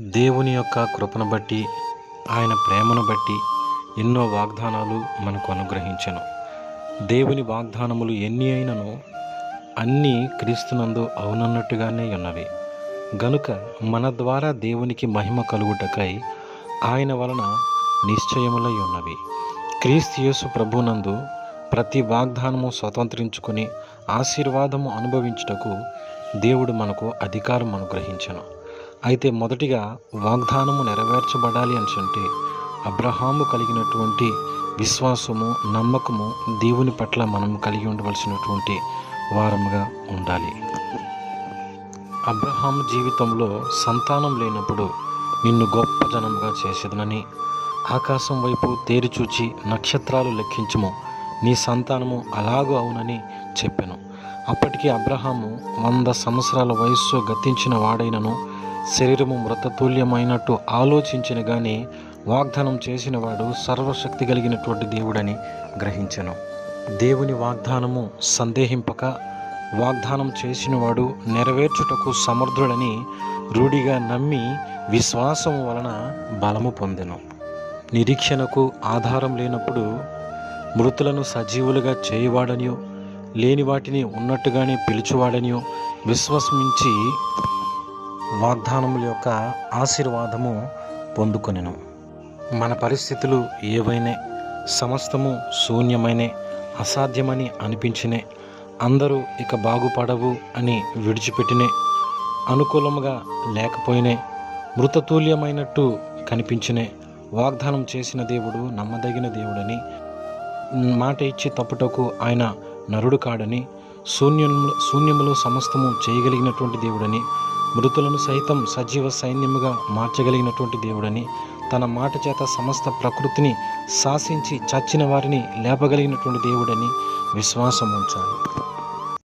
దేవుని యొక్క కృపను బట్టి ఆయన ప్రేమను బట్టి ఎన్నో వాగ్దానాలు మనకు అనుగ్రహించను. దేవుని వాగ్దానములు ఎన్ని అయినను అన్నీ క్రీస్తునందు అవునన్నట్టుగానే ఉన్నవి. గనుక మన ద్వారా దేవునికి మహిమ కలుగుటకై ఆయన వలన నిశ్చయములై ఉన్నవి. క్రీస్తు యేసు ప్రభునందు ప్రతి వాగ్దానము స్వతంత్రించుకుని ఆశీర్వాదము అనుభవించుటకు దేవుడు మనకు అధికారం అనుగ్రహించను. అయితే మొదటిగా వాగ్దానము నెరవేర్చబడాలి అంటే అబ్రహాము కలిగినటువంటి విశ్వాసము నమ్మకము దేవుని పట్ల మనం కలిగి ఉండవలసినటువంటి వారముగా ఉండాలి. అబ్రహాము జీవితంలో సంతానం లేనప్పుడు నిన్ను గొప్ప జనముగా చేసేదనని ఆకాశం వైపు తేరిచూచి నక్షత్రాలు లెక్కించము. నీ సంతానము అలాగూ అవునని చెప్పాను. అప్పటికి అబ్రహాము వంద సంవత్సరాల వయస్సు గతించిన వాడైనను శరీరము మృతతుల్యమైనట్టు ఆలోచించిన గాని వాగ్దానం చేసినవాడు సర్వశక్తి కలిగినటువంటి దేవుడని గ్రహించెను. దేవుని వాగ్దానము సందేహింపక వాగ్దానం చేసినవాడు నెరవేర్చుటకు సమర్థుడని రూఢిగా నమ్మి విశ్వాసము వలన బలము పొందెను. నిరీక్షణకు ఆధారం లేనప్పుడు మృతులను సజీవులుగా చేయవాడనియో లేని వాటిని ఉన్నట్టుగానే పిలుచువాడనియో విశ్వసించి వాగ్దానముల యొక్క ఆశీర్వాదము పొందుకొనెను. మన పరిస్థితులు ఏవైనా సమస్తము శూన్యమైనే అసాధ్యమని అనిపించినే అందరూ ఇక బాగుపడవు అని విడిచిపెట్టినే అనుకూలముగా లేకపోయినే మృతతుల్యమైనట్టు కనిపించినే వాగ్దానం చేసిన దేవుడు నమ్మదగిన దేవుడని మాట ఇచ్చి తప్పుటకు ఆయన నరుడు కాడని శూన్యములు శూన్యములు సమస్తము చేయగలిగినటువంటి దేవుడని మృతులను సైతం సజీవ సైన్యముగా మార్చగలిగినటువంటి దేవుడని తన మాట చేత సమస్త ప్రకృతిని శాసించి చచ్చిన వారిని లేపగలిగినటువంటి దేవుడని విశ్వాసం ఉంచాలి